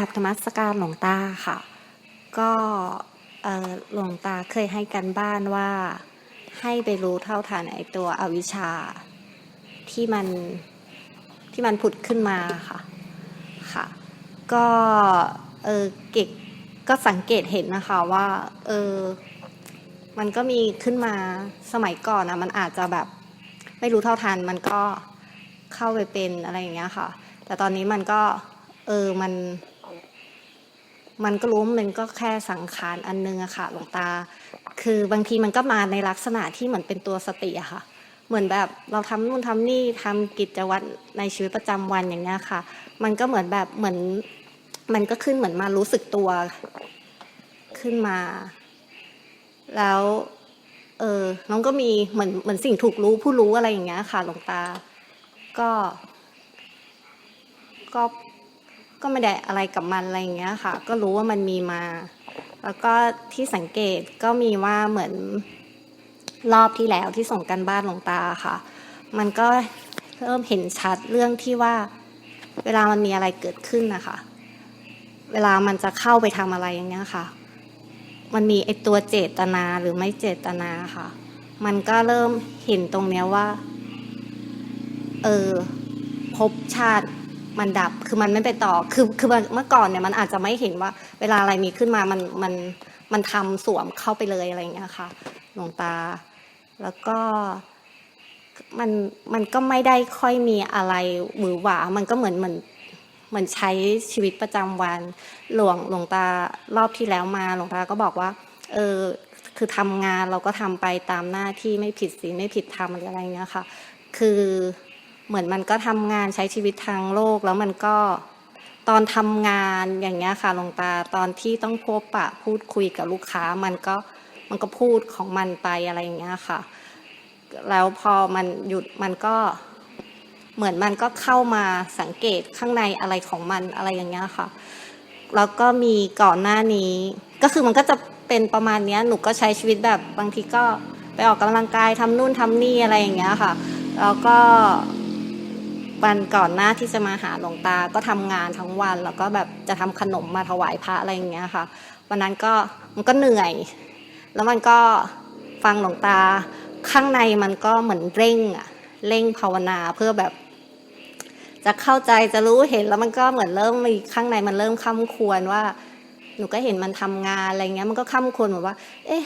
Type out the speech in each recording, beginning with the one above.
ราบธรรมสการหลวงตาค่ะ ก็หลวงตาเคยให้กันบ้านว่าให้ไปรู้เท่าทันไอตัวอวิชชา ที่มันที่มันผุดขึ้นมาค่ะค่ะ ก็เออเก็กก็สังเกตเห็นนะคะว่าเออมันก็มีขึ้นมาสมัยก่อนนะมันอาจจะแบบไม่รู้เท่าทัน มันก็เข้าไปเป็นอะไรอย่างเงี้ยค่ะ แต่ตอนนี้มันก็เออมัน มันก็รู้ว่ามันก็แค่สังขารอันนึงอะค่ะหลวงตา คือบางทีมันก็มาในลักษณะที่เหมือนเป็นตัวสติอะค่ะ เหมือนแบบเราทำนู่นทำนี่ทำกิจวัตรในชีวิตประจำวันอย่างเงี้ยค่ะ มันก็เหมือนแบบเหมือน มันก็ขึ้นเหมือนมารู้สึกตัวขึ้นมา แล้ว เออน้องก็มีเหมือนเหมือนสิ่งถูกรู้ผู้รู้อะไรอย่างเงี้ยค่ะหลวงตา ก็ ก็ ก็ไม่ได้อะไรกับมันอะไรอย่างเงี้ยค่ะ ก็รู้ว่ามันมีมา แล้วก็ที่สังเกตก็มีว่าเหมือนรอบที่แล้วที่ส่งกันบ้านหลวงตาค่ะ มันก็เริ่มเห็นชัดเรื่องที่ว่า เวลามันมีอะไรเกิดขึ้นนะคะ เวลามันจะเข้าไปทำอะไรอย่างเงี้ยค่ะ มันมีไอตัวเจตนาหรือไม่เจตนาค่ะ มันก็เริ่มเห็นตรงเนี้ยว่า เออภพชาติ มันดับคือมันไม่ไปต่อคือคือเมื่อก่อนเนี่ยมันอาจจะไม่เห็นว่า เวลาอะไรมีขึ้นมามันมันมันทำสวมเข้าไปเลยอะไรอย่างเงี้ยค่ะหลวงตา แล้วก็มันมันก็ไม่ได้ค่อยมีอะไรหวือหวา มันก็เหมือนเหมือนเหมือนใช้ชีวิตประจำวันหลวงหลวงตารอบที่แล้วมาหลวงตาก็บอกว่า เออคือทำงานเราก็ทำไปตามหน้าที่ไม่ผิดศีลไม่ผิดธรรมหรืออะไรเงี้ยค่ะ คือ เหมือนมันก็ทำงานใช้ชีวิตทางโลก แล้วมันก็ตอนทำงานอย่างเงี้ยค่ะหลวงตาตอนที่ต้องพบปะพูดคุยกับลูกค้า มันก็มันก็พูดของมันไปอะไรอย่างเงี้ยค่ะ แล้วพอมันหยุดมันก็เหมือนมันก็เข้ามาสังเกตข้างในอะไรของมันอะไรอย่างเงี้ยค่ะ แล้วก็มีก่อนหน้านี้ ก็คือมันก็จะเป็นประมาณเนี้ยหนูก็ใช้ชีวิตแบบบางทีก็ไปออกกำลังกายทำนู่นทำนี่อะไรอย่างเงี้ยค่ะ แล้วก็ วันก่อนหน้าที่จะมาหาหลวงตาก็ทำงานทั้งวัน แล้วก็แบบจะทำขนมมาถวายพระอะไรอย่างเงี้ยค่ะ วันนั้นก็มันก็เหนื่อย แล้วมันก็ฟังหลวงตาข้างในมันก็เหมือนเร่งอะเร่งภาวนาเพื่อแบบ จะเข้าใจจะรู้เห็นแล้วมันก็เหมือนเริ่มมีข้างในมันเริ่มค้ำควรว่า หนูก็เห็นมันทำงานอะไรเงี้ย มันก็ค้ำควรเหมือนว่า เอ๊ะ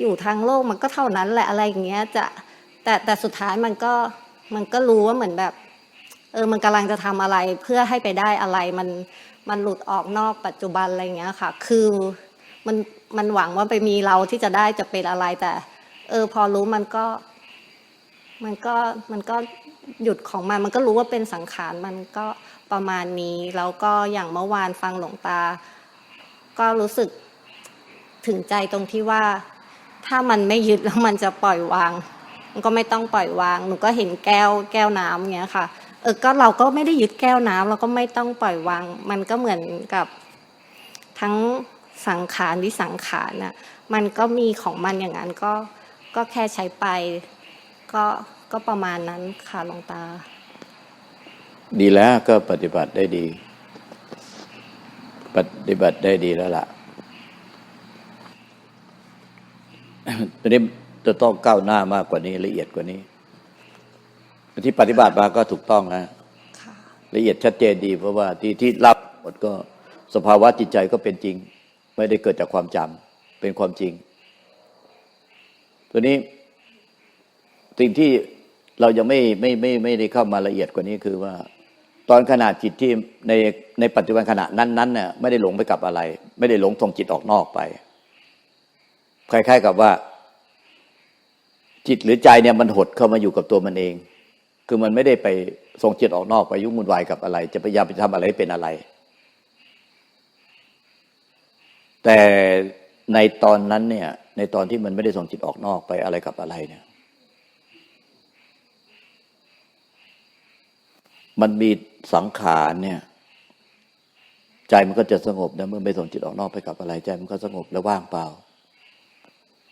อยู่ทางโลกมันก็เท่านั้นแหละอะไรอย่างเงี้ยจะแต่แต่สุดท้ายมันก็มันก็รู้ว่าเหมือนแบบ เออมันกำลังจะทำอะไรเพื่อให้ไปได้อะไรมันมันหลุดออกนอกปัจจุบันอะไรเงี้ยค่ะ คือมันมันหวังว่าไปมีเราที่จะได้จะเป็นอะไรแต่ เออ พอรู้มันก็ มันก็มันก็หยุดของมันมันก็รู้ว่าเป็นสังขารมันก็ประมาณนี้ แล้วก็อย่างเมื่อวานฟังหลวงตา ก็รู้สึกถึงใจตรงที่ว่า ถ้ามันไม่ยึดแล้วมันจะปล่อยวาง มันก็ไม่ต้องปล่อยวาง หนูก็เห็นแก้วแก้วน้ำเงี้ยค่ะ เออก็เราก็ไม่ได้ยึดแก้วน้ำเราก็ไม่ต้องปล่อยวาง มันก็เหมือนกับทั้งสังขารวิสังขารน่ะมันก็มีของมันอย่างนั้นก็ก็แค่ใช้ไปก็ก็ประมาณนั้นค่ะหลวงตา ดีแล้วก็ปฏิบัติได้ดี ปฏิบัติได้ดีแล้วล่ะตอนนี้จะต้องก้าวหน้ามากกว่านี้ละเอียดกว่านี้ ที่ปฏิบัติมาก็ถูกต้องแล้วค่ะละเอียดชัดเจนดี เพราะว่าที่ที่รับหมดก็สภาวะจิตใจก็เป็นจริง ไม่ได้เกิดจากความจำเป็นความจริง ตัวนี้สิ่งที่เรายังไม่ไม่ไม่ไม่ได้เข้ามาละเอียดกว่านี้คือว่า ตอนขณะจิตที่ในในปัจจุบันขณะนั้นๆเนี่ยไม่ได้หลงไปกับอะไร ไม่ได้หลงส่งจิตออกนอกไปคล้ายๆกับว่า จิตหรือใจเนี่ยมันหดเข้ามาอยู่กับตัวมันเอง คือมันไม่ได้ไปส่งจิตออกนอกไปยุ่งวุ่นวายกับอะไร จะพยายามไปทำอะไรให้เป็นอะไร แต่ในตอนนั้นเนี่ย ในตอนที่มันไม่ได้ส่งจิตออกนอกไปอะไรกับอะไรเนี่ย มันมีสังขารเนี่ย ใจมันก็จะสงบนะเมื่อไม่ส่งจิตออกนอกไปกับอะไร ใจมันก็สงบและว่างเปล่า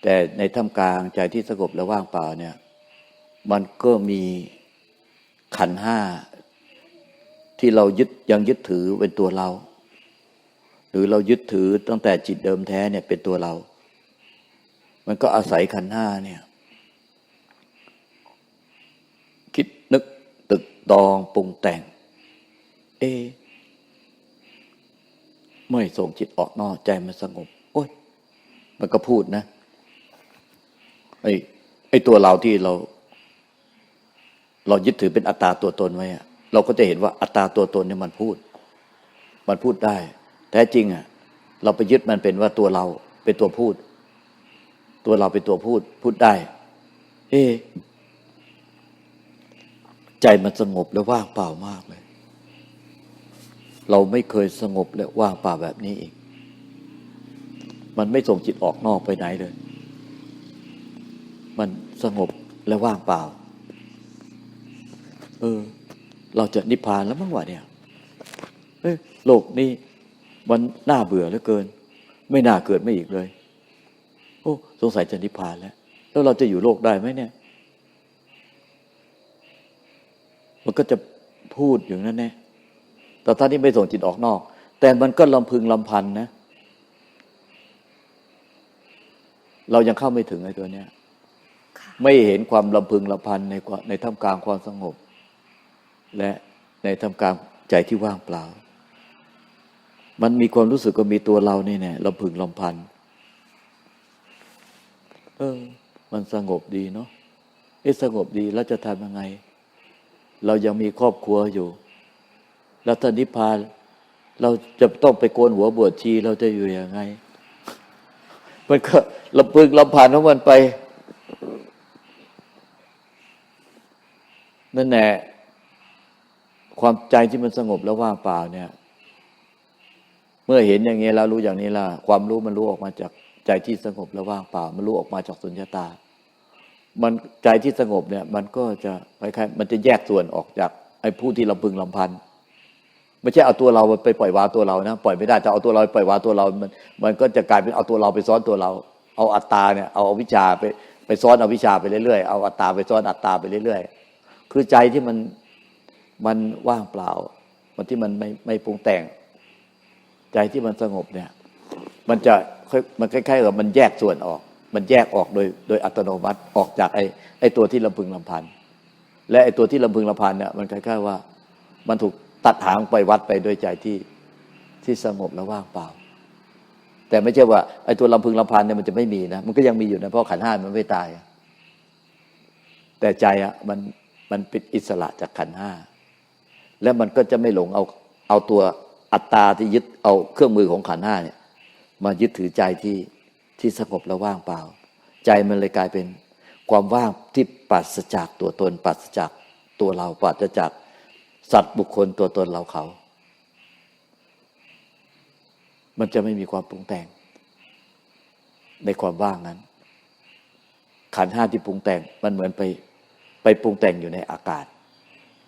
แต่ในท่ามกลางใจที่สงบและว่างเปล่าเนี่ย มันก็มี ขันห้าที่เรายึดยังยึดถือเป็นตัวเรา หรือเรายึดถือตั้งแต่จิตเดิมแท้เนี่ยเป็นตัวเรา มันก็อาศัยขันห้าเนี่ย คิดนึกตึกตองปรุงแต่ง เอ ไม่ส่งจิตออกนอกใจมันสงบ โอ้ย มันก็พูดนะไอ้ไอ้ตัวเราที่เรา เรายึดถือเป็นอัตตาตัวตนไว้เราก็จะเห็นว่าอัตตาตัวตนเนี่ยมันพูด มันพูดได้ แท้จริงอะ เราไปยึดมันเป็นว่าตัวเราเป็นตัวพูด ตัวเราเป็นตัวพูด พูดได้เอ๊ใจมันสงบและว่างเปล่ามากเลย เราไม่เคยสงบและว่างเปล่าแบบนี้อีก มันไม่ส่งจิตออกนอกไปไหนเลย มันสงบและว่างเปล่า เออ เราจะนิพพานแล้วมั้งวะเนี่ยเอ้ยโลกนี้มันน่าเบื่อเหลือเกิน ไม่น่าเกิดไม่อีกเลย โอ้สงสัยจะนิพพานแล้ว แล้วเราจะอยู่โลกได้ไหมเนี่ย มันก็จะพูดอย่างนั้นแน่แต่ท่านนี้ไม่ส่งจิตออกนอก แต่มันก็ลำพึงลำพันนะ เรายังเข้าไม่ถึงไอ้ตัวเนี้ยค่ะไม่เห็นความลำพึงลำพันในความในท่ามกลางความสงบ และในท่ามกลางใจที่ว่างเปล่า มันมีความรู้สึกก็มีตัวเรานี่แน่ลำพึงลำพันเออมันสงบดีเนาะเอ๊ะสงบดีแล้วจะทำยังไง เรายังมีครอบครัวอยู่ แล้วถ้านิพพานเราจะต้องไปโกนหัวบวชชีเราจะอยู่ยังไง มันก็ลำพึงลำพันของมันไป นั่นแหละ ความใจที่มันสงบแล้วว่างเปล่าเนี่ย เมื่อเห็นอย่างนี้แล้วรู้อย่างนี้ล่ะ ความรู้มันรู้ออกมาจากใจที่สงบแล้วว่างเปล่า มันรู้ออกมาจากสุญญตา มันใจที่สงบเนี่ย มันก็จะคล้ายๆมันจะแยกส่วนออกจากไอ้ผู้ที่ลำพึงลำพันไม่ใช่เอาตัวเราไปปล่อยวางตัวเรานะปล่อยไม่ได้จะเอาตัวเราไปปล่อยวางตัวเรา มัน มันก็จะกลายเป็นเอาตัวเราไปซ้อนตัวเรา เอาอัตตาเนี่ยเอาอวิชชาไปไปซ้อนเอวิชชาไปเรื่อยๆเอาอัตตาไปซ้อนอัตตาไปเรื่อยๆคือใจที่มัน มันว่างเปล่า มันที่มันไม่ไม่ปรุงแต่ง ใจที่มันสงบเนี่ย มันจะค่อยมันคล้ายๆกับมันแยกส่วนออก มันแยกออกโดยโดยอัตโนมัติออกจากไอ้ไอ้ตัวที่ลำพึงลำพันและไอ้ตัวที่ลำพึงลำพันเนี่ยมันคล้ายๆว่า มันถูกตัดหางไปวัดไปด้วยใจที่ที่สงบและว่างเปล่า แต่ไม่ใช่ว่าไอ้ตัวลำพึงลำพันเนี่ยมันจะไม่มีนะมันก็ยังมีอยู่นะเพราะขันห้ามันไม่ตาย แต่ใจอะมันมันเป็นอิสระจากขันห้า และมันก็จะไม่หลงเอาเอาตัวอัตตาที่ยึดเอาเครื่องมือของขันห้าเนี่ย มายึดถือใจที่ที่สงบและว่างเปล่า ใจมันเลยกลายเป็นความว่างที่ปราศจากตัวตนปราศจากตัวเราปราศจากสัตว์บุคคลตัวตนเราเขา มันจะไม่มีความปรุงแต่ง ในความว่างนั้น ขันห้าที่ปรุงแต่งมันเหมือนไปไปปรุงแต่งอยู่ในอากาศ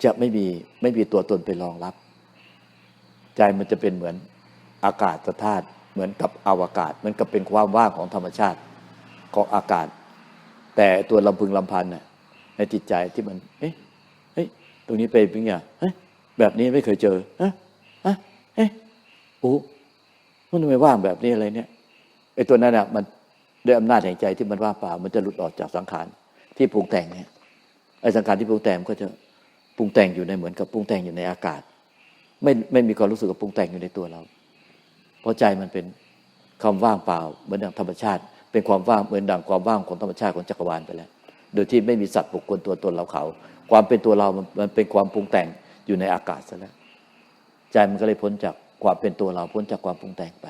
จะไม่มีไม่มีตัวตนไปรองรับ ใจมันจะเป็นเหมือนอากาศธาตุเหมือนกับอวกาศเหมือนกับเป็นความว่างของธรรมชาติของอากาศ แต่ตัวลำพึงลำพันน่ะในจิตใจที่มันเอ๊ะเฮ้ยตรงนี้เป็นเป็นไงเฮ้แบบนี้ไม่เคยเจอฮะฮะเอ๊ะโอ้มันทำไมว่างแบบนี้อะไรเนี่ยไอ้ตัวนั้นน่ะมันด้วยอำนาจแห่งใจที่มันว่างเปล่า มันจะหลุดออกจากสังขารที่ปรุงแต่งเนี่ยไอ้สังขารที่ปรุงแต่งก็จะ ปรุงแต่งอยู่ในเหมือนกับปรุงแต่งอยู่ในอากาศ ไม่ไม่มีความรู้สึกกับปรุงแต่งอยู่ในตัวเรา เพราะใจมันเป็นคำว่างเปล่า เหมือนดังธรรมชาติ เป็นความว่างเหมือนดังความว่างของธรรมชาติของจักรวาลไปแล้ว โดยที่ไม่มีสัตว์บุคคลตัวตนเราเขา ความเป็นตัวเรามันมันเป็นความปรุงแต่งอยู่ในอากาศซะแล้วใจมันก็เลยพ้นจากความเป็นตัวเราพ้นจากความปรุงแต่งไป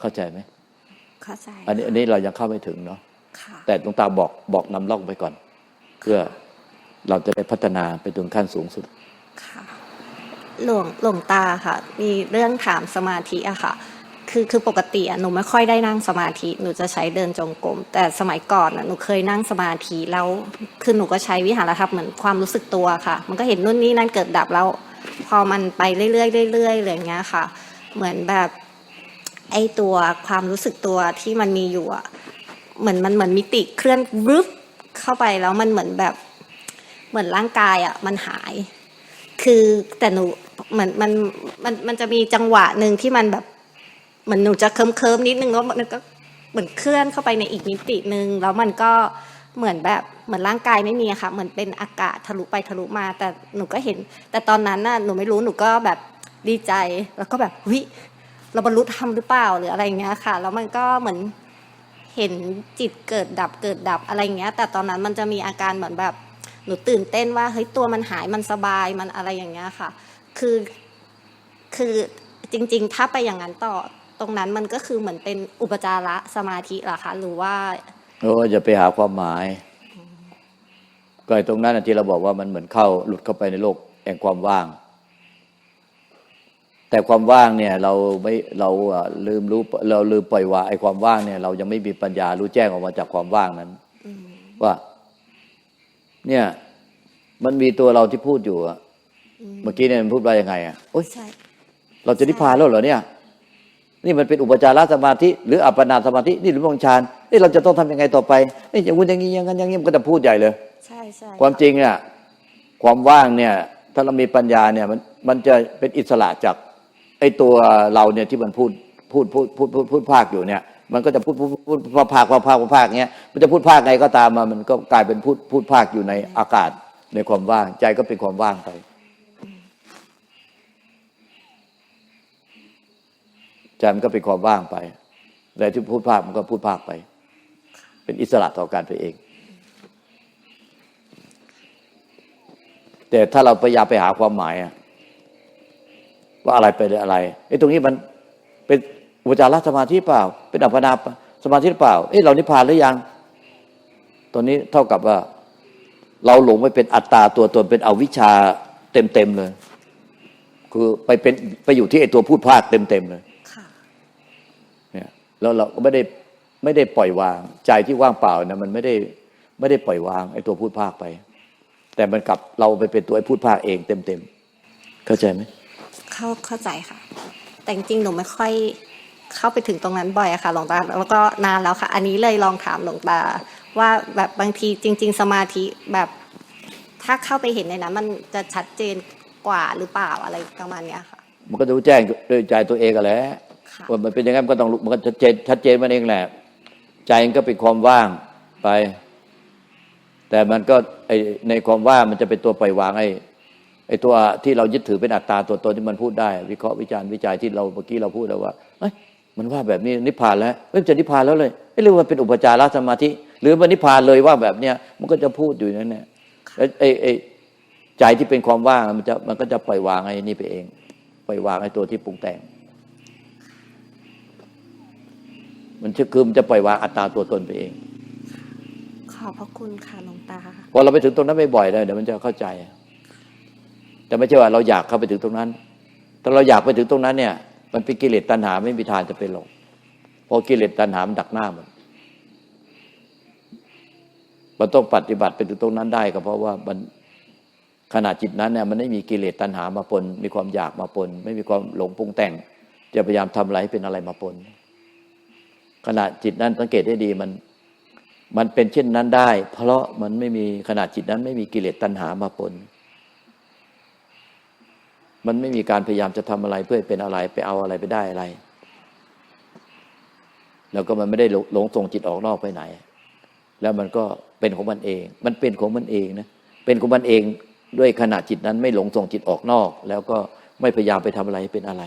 เข้าใจไหมเข้าใจอันนี้อันนี้เรายังเข้าไม่ถึงเนาะค่ะแต่หลวงตาบอกบอกนำล่องไปก่อน เพื่อ เราจะได้พัฒนาไปถึงขั้นสูงสุดค่ะหลวงหลวงตาค่ะ มีเรื่องถามสมาธิอะค่ะ คือคือปกติอะหนูไม่ค่อยได้นั่งสมาธิหนูจะใช้เดินจงกรมแต่สมัยก่อนอะหนูเคยนั่งสมาธิแล้วคือหนูก็ใช้วิหารธรรมเหมือนความรู้สึกตัวค่ะ มันก็เห็นนู่นนี่นั่นเกิดดับแล้ว พอมันไปเรื่อยๆเรื่อยๆอะไรอย่างเงี้ยค่ะ เหมือนแบบไอตัวความรู้สึกตัวที่มันมีอยู่อะเหมือนมันเหมือนมิติเคลื่อนรึบเข้าไปแล้วมันเหมือนแบบ เหมือนร่างกายอะมันหาย คือแต่หนูเหมือนมันมันมันจะมีจังหวะหนึ่งที่มันแบบเหมือนหนูจะเคิมเคิมๆนิดนึงแล้วมันก็เหมือนเคลื่อนเข้าไปในอีกมิติหนึ่งแล้วมันก็เหมือนแบบเหมือนร่างกายไม่มีอะค่ะ เหมือนเป็นอากาศทะลุไปทะลุมา แต่หนูก็เห็น แต่ตอนนั้นน่ะหนูไม่รู้หนูก็แบบดีใจ แล้วก็แบบวิเราบรรลุธรรมหรือเปล่าหรืออะไรเงี้ยค่ะ แล้วมันก็เหมือนเห็นจิตเกิดดับเกิดดับอะไรเงี้ย แต่ตอนนั้นมันจะมีอาการเหมือนแบบ หนูตื่นเต้นว่าเฮ้ยตัวมันหายมันสบายมันอะไรอย่างเงี้ยค่ะ คือคือจริง ๆ ถ้าไปอย่างนั้นต่อตรงนั้นมันก็คือเหมือนเป็นอุปจาระสมาธิเหรอคะหรือว่าโอ้จะไปหาความหมายก็ไอ้ตรงนั้นนะที่เราบอกว่ามันเหมือนเข้าหลุดเข้าไปในโลกแห่งความว่าง แต่ความว่างเนี่ยเราไม่เราอะลืมรู้เราลืมปล่อยวางไอ้ความว่างเนี่ย เรายังไม่มีปัญญารู้แจ้งออกมาจากความว่างนั้นว่า เนี่ย มันมีตัวเราที่พูดอยู่อะเมื่อกี้เนี่ยมันพูดว่ายังไงอะโอ๊ยใช่ เราจะนิพพานแล้วเหรอเนี่ย นี่มันเป็นอุปจารสมาธิหรืออัปปนาสมาธินี่หรือมงฌานนี่เราจะต้องทำยังไงต่อไปนี่อย่างงู้นอย่างนี้อย่างนั้นอย่างนี้มันก็จะพูดใหญ่เลย ใช่ใช่ความจริงเนี่ยความว่างเนี่ย ถ้าเรามีปัญญาเนี่ยมันมันจะเป็นอิสระจากไอ้ตัวเราเนี่ยที่มันพูดพูดพูดพูดพูดพูดภาคอยู่เนี่ย มันก็จะพูดพูดพูดพูดภาคภาคภาคภาคเงี้ยมันจะพูดภาคไงก็ตามมามันก็กลายเป็นพูดพูดภาคอยู่ในอากาศในความว่าง ใจก็เป็นความว่างไปใจมันก็เป็นความว่างไปแต่ที่พูดภาคมันก็พูดภาคไป เป็นอิสระต่อการไปเอง แต่ถ้าเราพยายามไปหาความหมายอะว่าอะไรเป็นอะไรไอ้ตรงนี้มันเป็น อุปจารสมาธิเปล่า เป็นอัปปนาสมาธิหรือเปล่า เอ้เรานิพพานหรือยัง ตอนนี้เท่ากับว่า เราหลงไปเป็นอัตตาตัวตนเป็นอวิชชาเต็มๆเลย คือไปเป็นไปอยู่ที่ไอ้ตัวพูดภาคเต็มๆเลยค่ะเนี่ยแล้วเราก็ไม่ได้ไม่ได้ปล่อยวาง ใจที่ว่างเปล่านะมันไม่ได้ไม่ได้ปล่อยวางไอ้ตัวพูดภาคไป แต่มันกลับเราไปเป็นตัวไอ้พูดภาคเองเต็มๆเข้าใจไหมเข้าเข้าใจค่ะ แต่จริงๆหนูไม่ค่อย เข้าไปถึงตรงนั้นบ่อยอะค่ะหลวงตาแล้วก็นานแล้วค่ะ อันนี้เลยลองถามหลวงตา ว่าแบบบางทีจริง ๆ สมาธิแบบถ้าเข้าไปเห็นในนั้นมันจะชัดเจนกว่าหรือเปล่าอะไรประมาณเนี้ยค่ะ มันก็จะรู้แจ้งด้วยใจตัวเองกันแหละค่ะว่ามันเป็นอยังไงมันก็ต้องรู้มันก็ชัดเจนชัดเจนมันเองแหละ ใจมันก็เป็นความว่างไป แต่มันก็ไอในความว่างมันจะเป็นตัวปล่อยวางไอ้ไอ้ตัวที่เรายึดถือเป็นอัตตาตัวตนที่มันพูดได้ วิเคราะห์วิจารณ์วิจัยที่เราเมื่อกี้เราพูดแล้วว่าเอ้ย มันว่าแบบนี้นิพพานแล้วเอ้ยมันจะนิพพานแล้วเลยเอ้ยหรือว่ามันเป็นอุปจารสมาธิ หรือมันนิพพานเลยว่าแบบเนี้ยมันก็จะพูดอยู่นั่นแหละแล้วไอ้ไอ้ใจที่เป็นความว่างมันจะมันก็จะปล่อยวางไอ้นี่ไปเองปล่อยวางไอ้ตัวที่ปรุงแต่ง มันจะคือมันจะปล่อยวางอัตตาตัวตนไปเอง ขอบพระคุณค่ะหลวงตาพอเราไปถึงตรงนั้นบ่อยๆเลยเดี๋ยวมันจะเข้าใจ แต่ไม่ใช่ว่าเราอยากเข้าไปถึงตรงนั้นถ้าเราอยากไปถึงตรงนั้นเนี่ย มันเป็นกิเลสตัณหาไม่มีทางจะเป็นหรอกเพอกิเลสตัณหามันดักหน้ามัน มันต้องปฏิบัติไปถึงตรงนั้นได้ก็เพราะว่ามันขณะจิตนั้นเนี่ยมันไม่มีกิเลสตัณหามาปน มีความอยากมาปน ไม่มีความหลงปรุงแต่ง จะพยายามทำอะไรให้เป็นอะไรมาปน ขณะจิตนั้นสังเกตได้ดีมัน มันเป็นเช่นนั้นได้ เพราะมันไม่มีขนาดจิตนั้นไม่มีกิเลสตัณหามาปน มันไม่มีการพยายามจะทำอะไรเพื่อเป็นอะไรไปเอาอะไรไปได้อะไร แล้วก็มันไม่ได้หลงส่งจิตออกนอกไปไหน แล้วมันก็เป็นของมันเอง มันเป็นของมันเองนะเป็นของมันเองด้วยขณะจิตนั้นไม่หลงส่งจิตออกนอก แล้วก็ไม่พยายามไปทำอะไรเป็นอะไร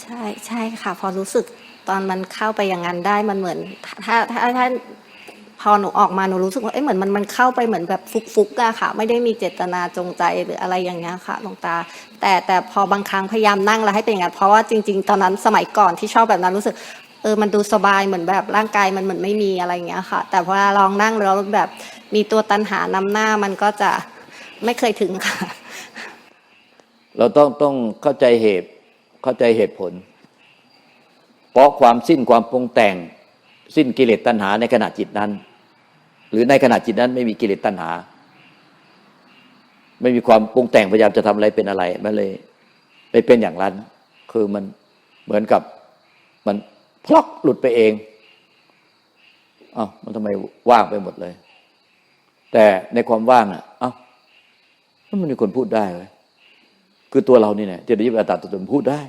ใช่ใช่ค่ะ พอรู้สึกตอนมันเข้าไปอย่างนั้นได้มันเหมือน ถ้าถ้าถ้า พอหนูออกมาหนูรู้สึกว่าเอ้ยเหมือนมันมันเข้าไปเหมือนแบบฟุกๆอะค่ะ ไม่ได้มีเจตนาจงใจหรืออะไรอย่างเงี้ยค่ะหลวงตา แต่แต่พอบางครั้งพยายามนั่งแล้วให้เป็นอย่างนั้นเพราะว่าจริง ๆ ตอนนั้นสมัยก่อนที่ชอบแบบนั้นรู้สึกเออ มันดูสบายเหมือนแบบร่างกายมันเหมือนไม่มีอะไรอย่างเงี้ยค่ะ แต่พอลองนั่งแล้วแบบมีตัวตันหานำหน้ามันก็จะไม่เคยถึงค่ะ เราต้องต้องเข้าใจเหตุเข้าใจเหตุผล เพราะความสิ้นความปรุงแต่งสิ้นกิเลสตัณหาในขณะจิตนั้น หรือในขณะจิตนั้นไม่มีกิเลสตัณหา ไม่มีความปรุงแต่งพยายามจะทำอะไรเป็นอะไรมันเลยไปเป็นอย่างนั้น คือมันเหมือนกับมันพลอกหลุดไปเองอ้าวมันทำไมว่างไปหมดเลย แต่ในความว่างอะเอ้าแล้วมันมีคนพูดได้เลยคือตัวเรานี่แหละที่เรายึดอัตตาตัวตนพูดได้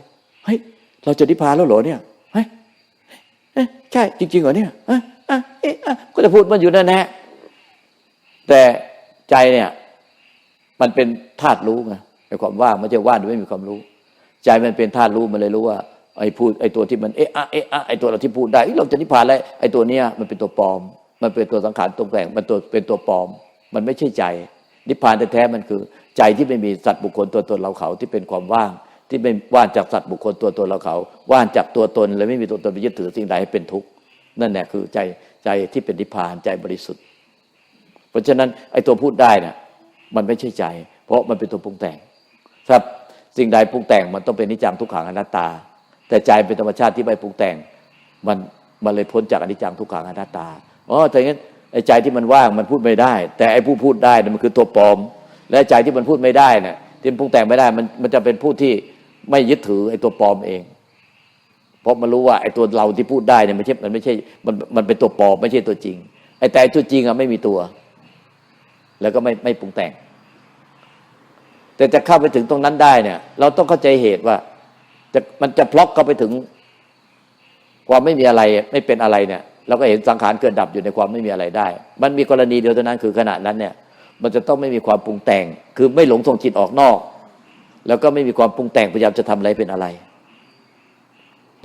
เฮ้ยเราจะนิพพานแล้วเหรอเนี่ยเฮ้ยใช่ จริงๆเหรอเนี่ยเอ๊ะ อะเอ๊ะอะก็จะพูดมันอยู่นั่นแหละแต่ใจเนี่ย มันเป็นธาตุรู้ไงไอ้ความว่างไม่ใช่ว่างโดยไม่มีความรู้ ใจมันเป็นธาตุรู้มันเลยรู้ว่าไอ้พูดไอ้ตัวที่มันเอ๊ะอะเอ๊ะอะไอ้ตัวเราที่พูดได้เราจะนิพพานแล้วไอ้ตัวเนี้ยมันเป็นตัวปลอม มันเป็นตัวสังขารตรงแต่งมันตัวเป็นตัวปลอม มันไม่ใช่ใจ นิพพานแท้ๆมันคือ ใจที่ไม่มีสัตว์บุคคลตัวตนเราเขาที่เป็นความว่าง ที่ไม่ว่างจากสัตว์บุคคลตัวตนเราเขาว่างจากตัวตนเลยไม่มีตัวตนไปยึดถือสิ่งใดให้เป็นทุกข์ นั่นแหละคือใจใจที่เป็นนิพพานใจบริสุทธิ์ เพราะฉะนั้นไอ้ตัวพูดได้น่ะมันไม่ใช่ใจ เพราะมันเป็นตัวปรุงแต่งครับสิ่งใดปรุงแต่งมันต้องเป็นนิจจังทุกขังอนัตตา แต่ใจเป็นธรรมชาติที่ไม่ปรุงแต่ง มันมันเลยพ้นจากอนิจจังทุกขังอนัตตาอ๋อแต่งั้นไอ้ใจที่มันว่างมันพูดไม่ได้ แต่ไอ้ผู้พูดได้นี่มันคือตัวปลอม และใจที่มันพูดไม่ได้เนี่ยที่ปรุงแต่งไม่ได้มันมันจะเป็นผู้ที่ไม่ยึดถือไอ้ตัวปลอมเอง เพราะมันรู้ว่าไอ้ตัวเราที่พูดได้เนี่ยไม่ใช่มันไม่ใช่มันมันเป็นตัวปลอมไม่ใช่ตัวจริงไอ้แต่ไอ้ตัวจริงอะไม่มีตัว แล้วก็ไม่ไม่ปรุงแต่ง แต่จะเข้าไปถึงตรงนั้นได้เนี่ย เราต้องเข้าใจเหตุว่าจะมันจะพล็อกเข้าไปถึง ความไม่มีอะไรไม่เป็นอะไรเนี่ยเราก็เห็นสังขารเกิดดับอยู่ในความไม่มีอะไรได้ มันมีกรณีเดียวเท่านั้นคือขณะนั้นเนี่ย มันจะต้องไม่มีความปรุงแต่ง คือไม่หลงส่งจิตออกนอก แล้วก็ไม่มีความปรุงแต่งพยายามจะทำอะไรเป็นอะไร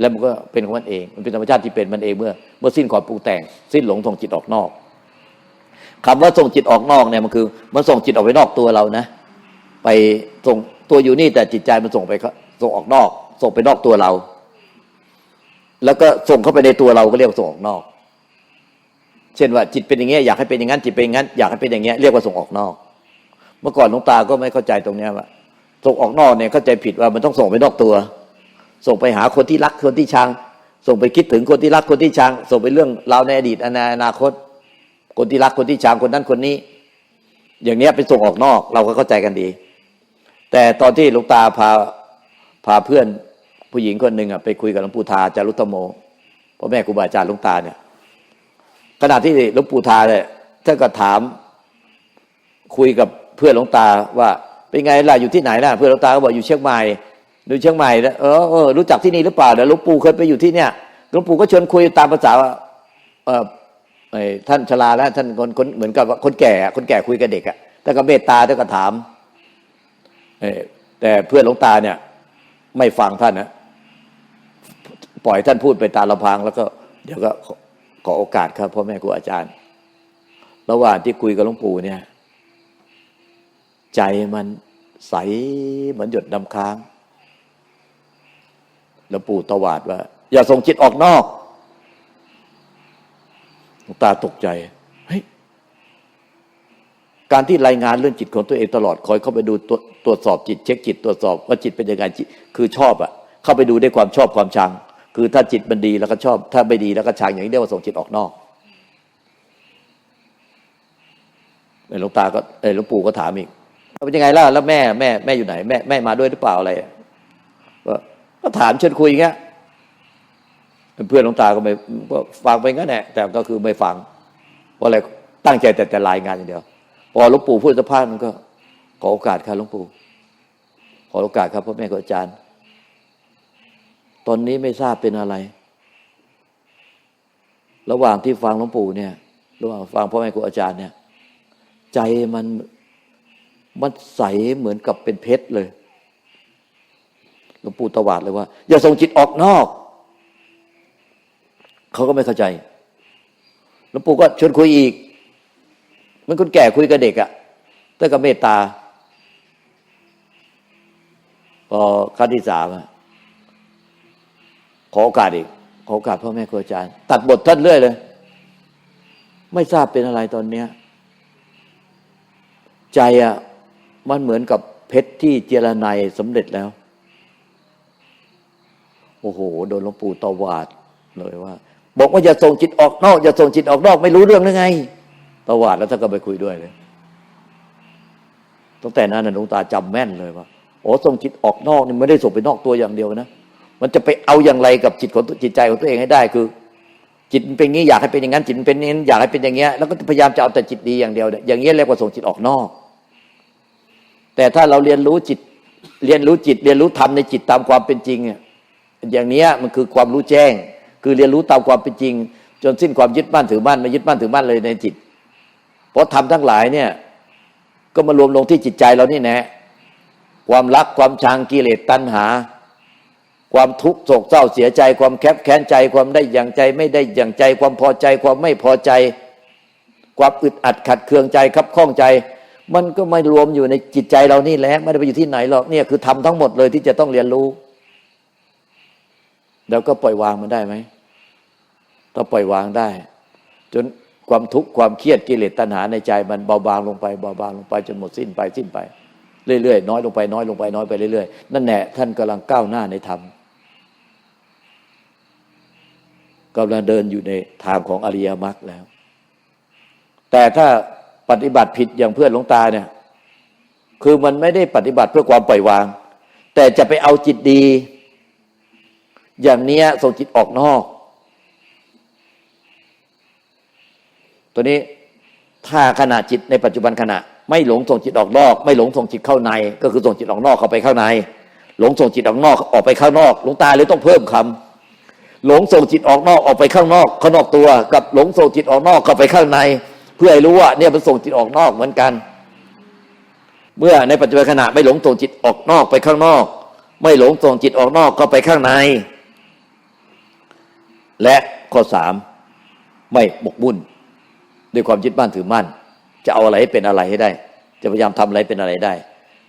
แล้วมันก็เป็นของมันเอง มันเป็นธรรมชาติที่เป็นมันเองเมื่อ เมื่อสิ้นความปรุงแต่ง สิ้นหลงส่งจิตออกนอกคำว่าส่งจิตออกนอกเนี่ยมันคือ มันส่งจิตออกไปนอกตัวเรานะ ไปส่งตัวอยู่นี่แต่จิตใจมันส่งไปส่งออกนอก ส่งไปนอกตัวเรา แล้วก็ส่งเข้าไปในตัวเราก็เรียกว่าส่งออกนอก เช่นว่าจิตเป็นอย่างเงี้ยอยากให้เป็นอย่างนั้นจิตเป็นอย่างนั้นอยากให้เป็นอย่างเงี้ยเรียกว่าส่งออกนอก เมื่อก่อนหลวงตาก็ไม่เข้าใจตรงเนี้ยว่าส่งออกนอกเนี่ยเข้าใจผิดว่ามันต้องส่งไปนอกตัว ส่งไปหาคนที่รักคนที่ชัง ส่งไปคิดถึงคนที่รักคนที่ชัง ส่งไปเรื่องราวในอดีตในอนาคต คนที่รักคนที่ชังคนนั้นคนนี้ อย่างเนี้ยเป็นส่งออกนอก เราก็เข้าใจกันดี แต่ตอนที่หลวงตาพาพาเพื่อนผู้หญิงคนหนึ่งอะไปคุยกับหลวงปู่ทาจารุตโมพ่อแม่ครูบาอาจารย์หลวงตาเนี่ยขณะที่หลวงปู่ทาเนี่ยท่านก็ถามคุยกับเพื่อนหลวงตาว่าเป็นไงล่ะอยู่ที่ไหนล่ะ เพื่อนหลวงตาก็บอกอยู่เชียงใหม่ อยู่เชียงใหม่แล้วเออเออรู้จักที่นี่หรือเปล่าเดี๋ยวหลวงปู่เคยไปอยู่ที่เนี่ยหลวงปู่ก็ชวนคุยตามภาษาเออไอท่านชราแล้วท่านคนคนเหมือนกับคนแก่คนแก่คุยกับเด็กอะแต่ก็เมตตาแต่ก็ถามเอแต่เพื่อนหลวงตาเนี่ย ไม่ฟังท่านนะปล่อยท่านพูดไปตามลำพัง แล้วก็ เดี๋ยวก็ขอขอโอกาสครับพ่อแม่ครูอาจารย์ ระหว่างที่คุยกับหลวงปู่เนี่ย ใจมันใสเหมือนหยดน้ำค้าง หลวงปู่ตวาดว่า อย่าส่งจิตออกนอกหลวงตาตกใจเฮ้ยการที่รายงานเรื่องจิตของตัวเองตลอดคอยเข้าไปดูตรวจตรวจสอบจิต เช็คจิตตรวจสอบว่าจิตเป็นยังไงจิตคือชอบอะเข้าไปดูด้วยความชอบความชัง คือถ้าจิตมันดีแล้วก็ชอบ ถ้าไม่ดีแล้วก็ชังอย่างนี้เรียกว่าส่งจิตออกนอกหลวงตาก็เออหลวงปู่ก็ถามอีกเป็นยังไงล่ะแล้วแม่แม่แม่อยู่ไหนแม่แม่มาด้วยหรือเปล่าอะไร ก็ถามเชิญคุยอย่างเงี้ยเพื่อนหลวงตาก็ไม่ก็ฟังไปงั้นแหละแต่ก็คือไม่ฟังเพราะอะไรตั้งใจแต่แต่รายงานอย่างเดียว พอหลวงปู่พูดสักพักมันก็ ขอโอกาสครับหลวงปู่ขอโอกาสครับพ่อแม่ครูอาจารย์ ตอนนี้ไม่ทราบเป็นอะไร ระหว่างที่ฟังหลวงปู่เนี่ย ระหว่างฟังพ่อแม่ครูอาจารย์เนี่ย ใจมันมันใสเหมือนกับเป็นเพชรเลย ลวงปู่ตวาดเลยว่า อย่าส่งจิตออกนอก เขาก็ไม่เข้าใจหลวงปู่ก็ชวนคุยอีก มันคนแก่คุยกับเด็กอะ่ะแต่ก็เมตตาพอขั้นที่สามขอโอกาสอีก ขอโอกาสพ่อแม่ครูอาจารย์ ตัดบทท่านเรื่อยเลย ไม่ทราบเป็นอะไรตอนเนี้ย ใจอะ่ะมันเหมือนกับเพชรที่เจรไนยสำเร็จแล้ว อ้โหโดนหลวงปู่ตวาดเลยว่า บอกว่าอย่าส่งจิตออกนอกอย่าส่งจิตออกนอกไม่รู้เรื่องหรือไงตวาดแล้วท่านก็ไปคุยด้วยเลยตั้งแต่นั้นหลวงตาจำแม่นเลยว่าโอ้ส่งจิตออกนอกนี่ไม่ได้ส่งไปนอกตัวอย่างเดียวนะมันจะไปเอาอย่างไรกับจิตของตัวจิตใจของตัวเองให้ได้คือ จิตมันเป็นงี้อยากให้เป็นอย่างนั้นจิตมันเป็นนี้อยากให้เป็นอย่างเงี้ยแล้วก็พยายามจะเอาแต่จิตดีอย่างเดียวอย่างเงี้ยเรียกว่าส่งจิตออกนอก แต่ถ้าเราเรียนรู้จิตเรียนรู้จิตเรียนรู้ธรรมในจิตตามความเป็นจริงอะ อย่างนี้มันคือความรู้แจ้ง คือเรียนรู้ตามความเป็นจริง จนสิ้นความยึดมั่นถือมั่นไม่ยึดมั่นถือมั่นเลยในจิต เพราะธรรมทั้งหลายเนี่ยก็มารวมลงที่จิตใจเรานี่แนะความรักความชังกิเลสตัณหา ความทุกข์โศกเศร้าเสียใจ ความแคบแค้นใจ ความได้อย่างใจ ไม่ได้อย่างใจ ความพอใจ ความไม่พอใจ ความอึดอัดขัดเคืองใจครับข้องใจ มันก็ไม่รวมอยู่ในจิตใจเรานี่แหละไม่ได้ไปอยู่ที่ไหนหรอกเนี่ยคือทำทั้งหมดเลยที่จะต้องเรียนรู้ แล้วก็ปล่อยวางมันได้ไหมถ้าปล่อยวางได้ จนความทุกข์ความเครียดกิเลสตัณหาในใจ มันเบาบางลงไปเบาบางลงไปจนหมดสิ้นไปสิ้นไป เรื่อยๆน้อยลงไปน้อยลงไปน้อยไปเรื่อยๆนั่นแหละท่านกำลังก้าวหน้าในธรรมกำลังเดินอยู่ในทางของอริยมรรคแล้ว แต่ถ้าปฏิบัติผิดอย่างเพื่อนหลวงตาเนี่ย คือมันไม่ได้ปฏิบัติเพื่อความปล่อยวาง แต่จะไปเอาจิตดี อย่างเนี้ยส่งจิตออกนอก ตัวนี้ถ้าขณะจิตในปัจจุบันขณะ ไม่หลงส่งจิตออกนอก ไม่หลงส่งจิตเข้าใน ก็คือส่งจิตออกนอกเข้าไปเข้าใน หลงส่งจิตออกนอกออกไปข้างนอก หลงตาเลยต้องเพิ่มคำหลงส่งจิตออกนอกออกไปข้างนอกข้างนอกตัว กับหลงส่งจิตออกนอกเข้าไปข้างใน เพื่อให้รู้ว่าเนี่ยมันส่งจิตออกนอกเหมือนกัน เมื่อในปัจจุบันขณะไม่หลงส่งจิตออกนอกไปข้างนอก ไม่หลงส่งจิตออกนอกเข้าไปข้างใน และข้อสามไม่หมกมุ่น ด้วยความยึดมั่นถือมั่น จะเอาอะไรให้เป็นอะไรให้ได้ จะพยายามทำอะไรเป็นอะไรได้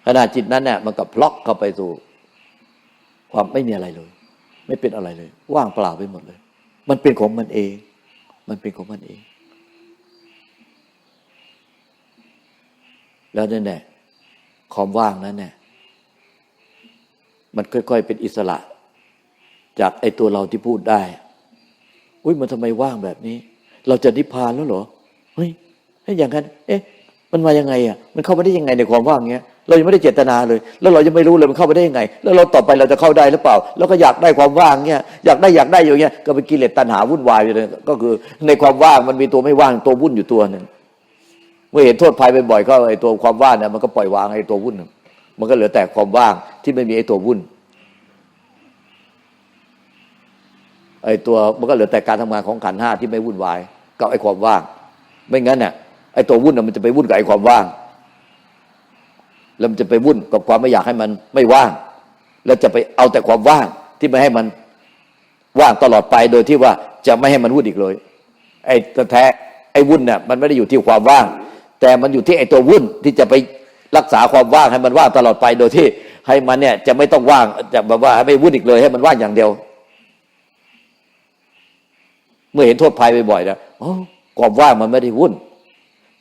ขณะจิตนั้นเนี่ยมันก็พล็อกเข้าไปสู่ ความไม่มีอะไรเลย ไม่เป็นอะไรเลย ว่างเปล่าไปหมดเลย มันเป็นของมันเอง มันเป็นของมันเอง แล้วนั่นแหละความว่างนั้นเนี่ยมันค่อย ๆ เป็นอิสระ จากไอ้ตัวเราที่พูดได้ อุ้ยมันทำไมว่างแบบนี้ เราจะนิพพานแล้วเหรอเฮ้ยเฮ้ยอย่างนั้น เอ๊ะ มันมายังไงอะ มันเข้ามาได้ยังไงในความว่างเงี้ย เรายังไม่ได้เจตนาเลย แล้วเรายังไม่รู้เลยมันเข้ามาได้ยังไง แล้วเราต่อไปเราจะเข้าได้หรือเปล่า แล้วก็อยากได้ความว่างเงี้ย อยากได้อยากได้อยู่เงี้ย ก็เป็นกิเลสตัณหาวุ่นวายอยู่เลย ก็คือในความว่างมันมีตัวไม่ว่างตัววุ่นอยู่ตัวหนึ่ง เมื่อเห็นโทษภัยบ่อยๆก็ไอ้ตัวความว่างเนี่ยมันก็ปล่อยวางไอ้ตัววุ่น มันก็เหลือแต่ความว่างที่ไม่มีไอ้ตัววุ่น ไอ้ตัวมันก็เหลือแต่การทำงานของขันห้าที่ไม่วุ่นวายกับไอ้ความว่าง ไม่งั้นเนี่ยไอ้ตัววุ่นน่ะมันจะไปวุ่นกับไอ้ความว่าง แล้วมันจะไปวุ่นกับความไม่อยากให้มันไม่ว่าง แล้วจะไปเอาแต่ความว่างที่ไม่ให้มันว่างตลอดไปโดยที่ว่าจะไม่ให้มันวุ่นอีกเลย ไอ้แท้ไอ้วุ่นเนี่ยมันไม่ได้อยู่ที่ความว่าง แต่มันอยู่ที่ไอ้ตัววุ่นที่จะไปรักษาความว่างให้มันว่างตลอดไปโดยที่ให้มันเนี่ยจะไม่ต้องว่างจะแบบว่าให้ไม่วุ่นอีกเลย ให้มันว่างอย่างเดียว มื่อเห็นโทษภัยบ่อยๆนะอ๋อความว่างมันไม่ได้วุ่น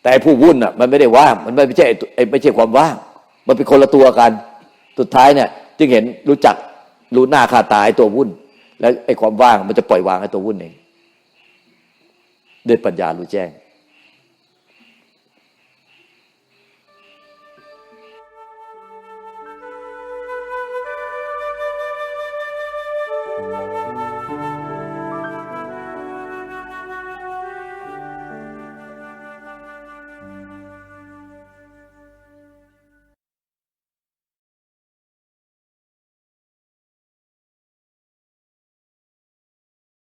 แต่ผู้วุ่นอะมันไม่ได้ว่าง มันไม่ใช่ไอ้ไม่ใช่ความว่าง มันเป็นคนละตัวกัน สุดท้ายเนี่ย จึงเห็นรู้จักรู้หน้าค่าตาไอ้ตัววุ่น แล้วไอ้ความว่างมันจะปล่อยวางไอ้ตัววุ่นเองด้วยปัญญารู้แจ้ง